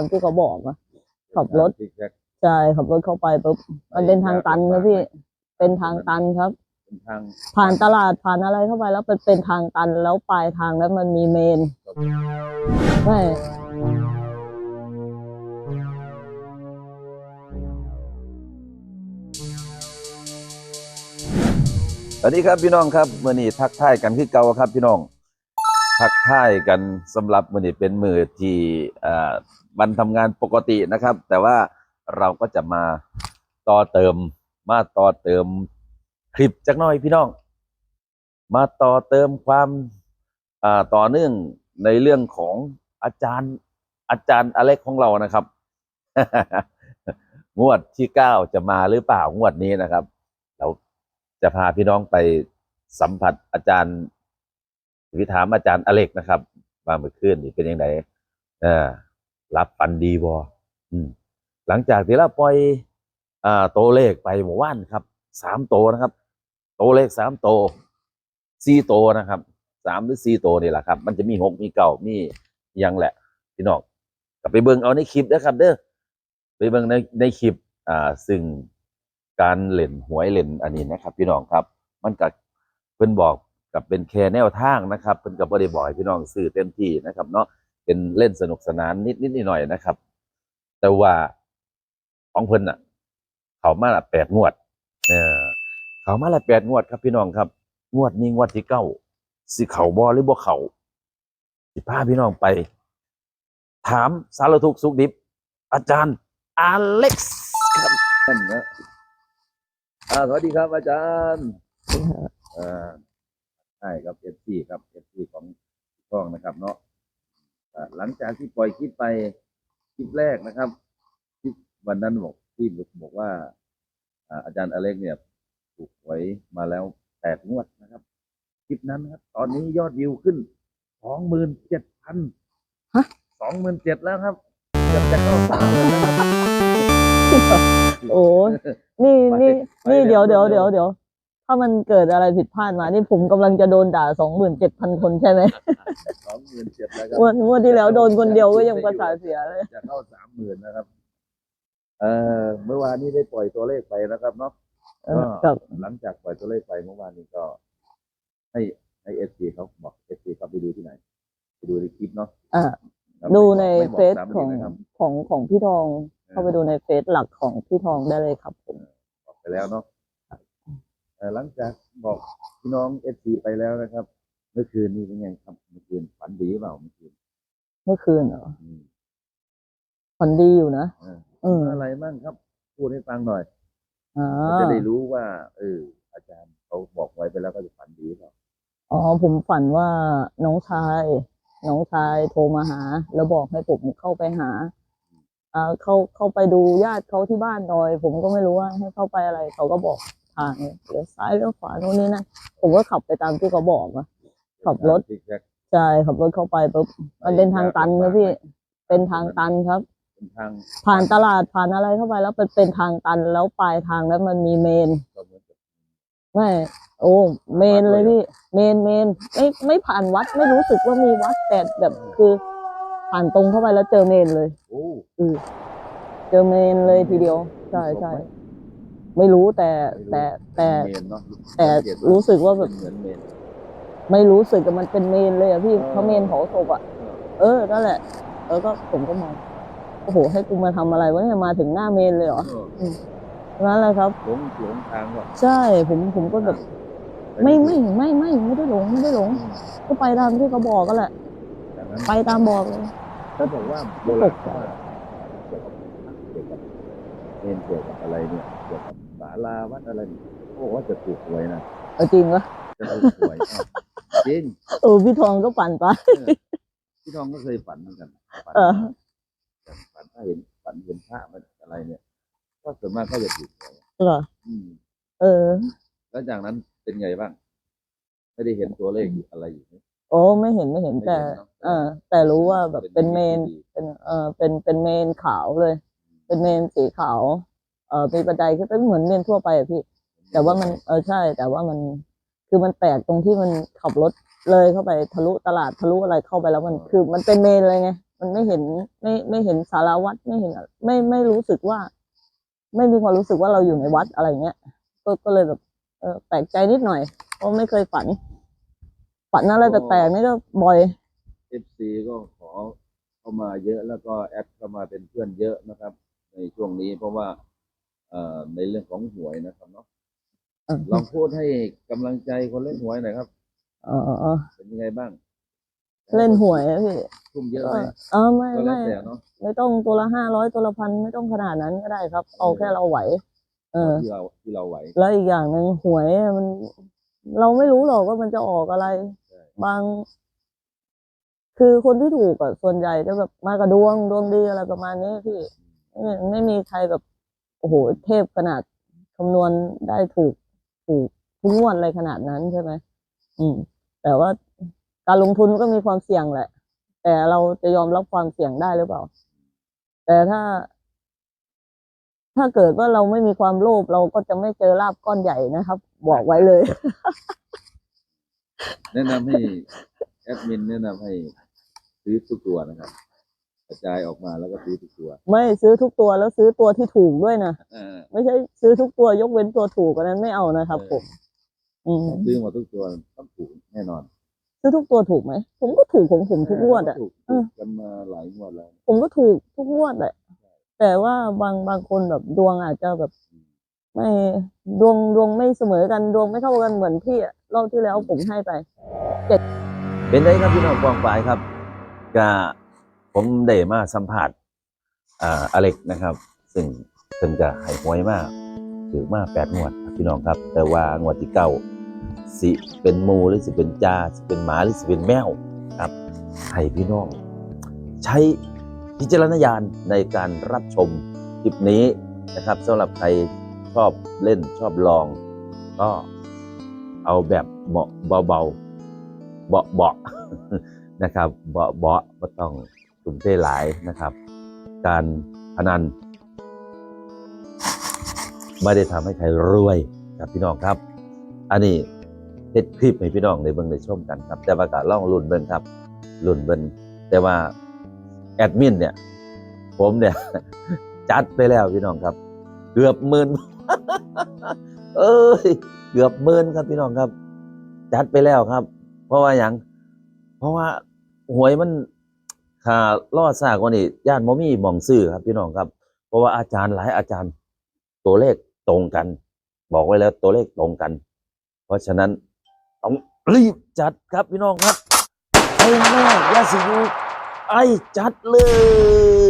ามที่เขาบอกอะขับรถซิกแซกใช่ขับรถเข้าไปปุ๊บมันเป็นทางตันนะพี่ เป็นทางตันครับเป็นทางผ่านตลาดผ่านอะไรเข้าไปแล้วเป็นเป็นทางตันแล้วปลายทางนั้นมันมีเมนใช่สวัสดีครับพี่น้องครับมื่อนี้ทักทายกันคือเก่าครับพี่น้องทักทายกันสำหรับมื่อนี้เป็นมือที่อ่า วันทำงานปกตินะครับ แต่ว่าเราก็จะมาต่อเติม มาต่อเติมคลิปจักหน่อยพี่น้อง มาต่อเติมความอ่าต่อเนื่องในเรื่องของอาจารย์อาจารย์อเล็กของเรานะครับ งวดที่เก้าจะมาหรือเปล่างวดนี้นะครับ เราจะพาพี่น้องไปสัมผัสอาจารย์วิถามอาจารย์อเล็กนะครับมาเมื่อคืนนี่เป็นยังไงเออ รับฟันดีบอหลังจากที่เราปล่อยอ่าโตวเลขไปหมู่บ้านครับสามโตนะครับ โตวเลขสามโตสี่โตนะครับสามหรือสี่โตนี่แหละครับ มันจะมีหกมีเก้ามียังแหละพี่น้องกลับไปเบิ่งเอาในคลิปนะครับ เด้อไปเบิ่งในในคลิปอ่าซึ่งการเล่นหวยเล่นอันนี้นะครับ พี่น้องครับ มันกับเพิ่นบอกกับเป็นแค่แนวทางนะครับ เพิ่นกับบ่ได้บอกให้พี่น้องซื้อเต็มที่นะครับเนาะ เป็นเล่นสนุกสนานนิดนิดหน่อยๆนะครับ แต่ว่าของเพิ่นน่ะ เขามาละแปดงวดเออเขามาละแปดงวดครับพี่น้องครับ งวดนี้งวดที่เก้าสิเขาบอหรือบ่เขาสิพาพี่น้องไป ถามสารทุกข์สุขดิบ อาจารย์อเล็กซ์ครับนั่นนะอ่าสวัสดีครับ อาจารย์อ่าใช่ครับเอฟซีครับเอฟซีของช่องนะครับ เนาะอ่า หลังจากที่ปล่อยคลิปไปคลิปแรกนะครับคลิปวันนั้นบอกที่บอกว่าอ่าอาจารย์อเล็กเนี่ยถูกหวยมาแล้วแปดงวดนะครับคลิปนั้นนะครับ ตอนนี้ยอดวิวขึ้นสองหมื่นเจ็ดพันสองหมื่นเจ็ดแล้วครับเกือบจะเข้าสามหมื่นแล้วครับโอ้ยนี่นี่ไปนี่ไปเดี๋ยวเร็เดี๋ยววเดี๋ยวเดี๋ยว ถ้ามันเกิดอะไรผิดพลาดมา นี่ผมกำลังจะโดนด่าสองหมื่นเจ็ดพันคนใช่ไหมสองหมื่นเจ็ดแล้วครับงวันวันที่แล้วโดนคนเดียวก็ยังประสาทเสียเลย จะเข้าสามหมื่นนะครับ เอ่อเมื่อวานนี้ได้ปล่อยตัวเลขไปนะครับเนาะเออครับหลังจากปล่อยตัวเลขไปเมื่อวานนี้ก็ ให้ให้เอสซีเขาบอกเอสซีเขาไปดูที่ไหน ไปดูในคลิปเนาะอ่า ครับดูในไม่บอกเฟซตามของนี้นะครับของของพี่ทอง เข้าไปดูในเฟซหลักของพี่ทองได้เลยครับผม บอกไปแล้วเนาะเอ่อ หลังจากบอกพี่น้องเอสซีไปแล้วนะครับ เมื่อคืนนี้เป็นไงครับเมื่อคืนฝันดีหรือเปล่าเมื่อคืนเมื่อคืนเหรออืมฝันดีอยู่นะเอออืมอะไรบ้างครับ พูดให้ฟังหน่อยอ่าจะได้รู้ว่า เออ อาจารย์เขาบอกไว้ไปแล้วก็จะฝันดีหรือเปล่าอ๋อผมฝันว่าน้องชาย น้องชายโทรมาหา แล้วบอกให้ผมเข้าไปหาอ่าเข้าเข้าไปดูญาติเขาที่บ้านหน่อย ผมก็ไม่รู้ว่าให้เข้าไปอะไรเขาก็บอก ทางเลี้ยวซ้ายเลี้ยวขวาโน่นนี่นั่นผมก็ขับไปตามที่เขาบอกอะขับรถซิกแซกใช่ขับรถเข้าไปปุ๊บมันเป็นทางตันนะพี่ เป็นทางตันครับเป็นทางผ่านตลาดผ่านอะไรเข้าไปแล้วเป็นเป็นทางตันแล้วปลายทางนั้นมันมีเมนก็เหมือนกับไม่โอ้เมนเลยพี่ เมนเมนไม่ไม่ผ่านวัดไม่รู้สึกว่ามีวัดแต่แบบคือผ่านตรงเข้าไปแล้วเจอเมนเลย โอ้อือเจอเมนเลยทีเดียว ใช่ใช่ ไม่รู้แต่แต่แต่เมนเนาะแต่รู้สึกว่าแบบเหมือนเมนไม่รู้สึกว่ามันเป็นเมนเลยอะพี่เออเพราะเมนเผาศพอะเออนั่นแหละแล้วก็ผมก็มองโอ้โห ให้กูมาทำอะไรวะเนี่ยมาถึงหน้าเมนเลยเหรอเออนั่นแหละครับหลงหลงทางว่ะใช่ผมผมก็แบบไม่ไม่ไม่ไม่ไม่ได้หลงไม่ได้หลง ก็ไปตามที่เขาบอกก็แหละจากนั้นไปตามบอกเลยเขาบอกว่าโบราณว่าเกี่ยวกับเกี่ยวกับ เมนเกี่ยวกับอะไรเนี่ยเกี่ยวกับศาลาวัดอะไรเนี่ยเขาบอกว่าจะถูกหวยนะเอาจริงวะจะถูกหวยอ้าวจริงเออพี่ทองก็ปั่นไป เออพี่ทองก็เคยฝันเหมือนกันฝันเออ ฝันถ้าเห็นฝันเห็นพระมันอะไรเนี่ย ก็ส่วนมากก็จะถูกหวยเหรออืม เออ แล้วจากนั้นเป็นไงบ้าง ไม่ได้เห็นตัวเลขอะไรอยู่ไหมโอ้ไม่เห็นไม่เห็นไม่แต่เห็นเนอะเออ แต่รู้ว่าแบบเป็นเมนที่ดีเป็นเออเป็นเป็นเมนขาวเลย เป็นเมนสีขาวเออมีบันไดขึ้นไปเหมือนเมนทั่วไปอะพี่ แต่ว่ามันเออใช่ แต่ว่ามันคือมันแปลกตรงที่มันขับรถเลยเข้าไปทะลุตลาดทะลุอะไรเข้าไปแล้วมันคือมันเป็นเมนเลยไงมันไม่เห็นไม่ไม่เห็นสารวัตรไม่เห็นไรไม่ไม่รู้สึกว่า ไม่มีความรู้สึกว่าเราอยู่ในวัดอะไรเงี้ยก็ก็เลยแบบเออแปลกใจนิดหน่อยเพราะไม่เคยฝัน ฝันอะไรแปลกๆนี่ก็บ่อยเอฟซีก็ขอเข้ามาเยอะแล้วก็แอดเข้ามาเป็นเพื่อนเยอะนะครับ ในช่วงนี้เพราะว่าเอ่อในเรื่องของหวยนะครับเนาะเออลองพูดให้กำลังใจคนเล่นหวยหน่อยครับเออเออเป็นยังไงบ้าง เล่นหวยอะพี่ทุ่มเยอะก็ไหมเออไม่ก็แล้วไม่แต่เนาะไม่ต้องตัวละห้าร้อยตัวละพันไม่ต้องขนาดนั้นก็ได้ครับ เอาแค่เราไหว เออที่เราที่เราไหว แล้วอีกอย่างหนึ่งหวยมัน เราไม่รู้หรอกว่ามันจะออกอะไรใช่บาง คือคนที่ถูกอะส่วนใหญ่จะแบบมากับดวงดวงดีอะไรประมาณนี้พี่ ไม่ไม่มีใครแบบโอ้โหเทพขนาดคำนวณได้ถูกถูกทุกงวดอะไรขนาดนั้นใช่ไหมอืม แต่ว่าการลงทุนก็มีความเสี่ยงแหละ แต่เราจะยอมรับความเสี่ยงได้หรือเปล่า แต่ถ้า ถ้าเกิดว่าเราไม่มีความโลภเราก็จะไม่เจอลาบก้อนใหญ่นะครับ บอกไว้เลย แนะนำให้แอดมินแนะนำให้ซื้อทุกตัวนะครับ กระจายออกมาแล้วก็ซื้อทุกตัวไม่ซื้อทุกตัวแล้วซื้อตัวที่ถูกด้วยนะเออไม่ใช่ซื้อทุกตัวยกเว้นตัวถูกอันนั้นไม่เอานะครับผมอืมซื้อมาทุกตัวต้องถูกแน่นอน ซื้อทุกตัวถูกไหมผมก็ถูกของผมทุกงวดอะถูกเออกันมาหลายงวดแล้ว ผมก็ถูกทุกงวดแหละแต่ว่าบางบางคนแบบดวงอาจจะแบบไม่ดวงดวงไม่เสมอกันดวงไม่เท่ากันเหมือนพี่อะรอบที่แล้วผมให้ไป เป็นไงครับพี่น้องกองฝ่ายครับก็ ผมได้มาสัมผัสอ่าอเล็กนะครับ ซึ่งเพิ่นก็ให้หวยมากถือมาแปดงวดครับพี่น้องครับ แต่ว่างวดที่เก้าสิเป็นมูหรือสิเป็นจาสิเป็นหมาหรือสิเป็นแมวครับให้พี่น้อง ใช้พิจารณญาณในการรับชมคลิปนี้นะครับสำหรับใครชอบเล่นชอบลอง ก็เอาแบบเหมาเบาๆเบาเบาๆนะครับเบาเบาๆไม่ต้อง มเต้หลายนะครับ การพนันไม่ได้ทำให้ใครรวยครับพี่น้องครับ อันนี้เฮ็ดคลิปให้พี่น้องในเบิ่งในชมกันครับ แต่ว่าก็ล่องลุ่นเบิ่งครับลุ่นเบิ่งแต่ว่าแอดมินเนี่ย ผมเนี่ย จัดไปแล้วพี่น้องครับ เกือบหมื่นเอ้ยเกือบหมื่นครับพี่น้องครับ จัดไปแล้วครับ เพราะว่าอย่างเพราะว่าหวยมัน ค่าล่อซากว่านี่ย่านมมีหมองซื้อครับพี่น้องครับ เพราะว่าอาจารย์หลายอาจารย์ ตัวเลขตรงกัน บอกไว้แล้วตัวเลขตรงกัน เพราะฉะนั้นต้องรีบจัดครับพี่น้องครับไอ้แม่ยาสิยูไอ้จัดเลย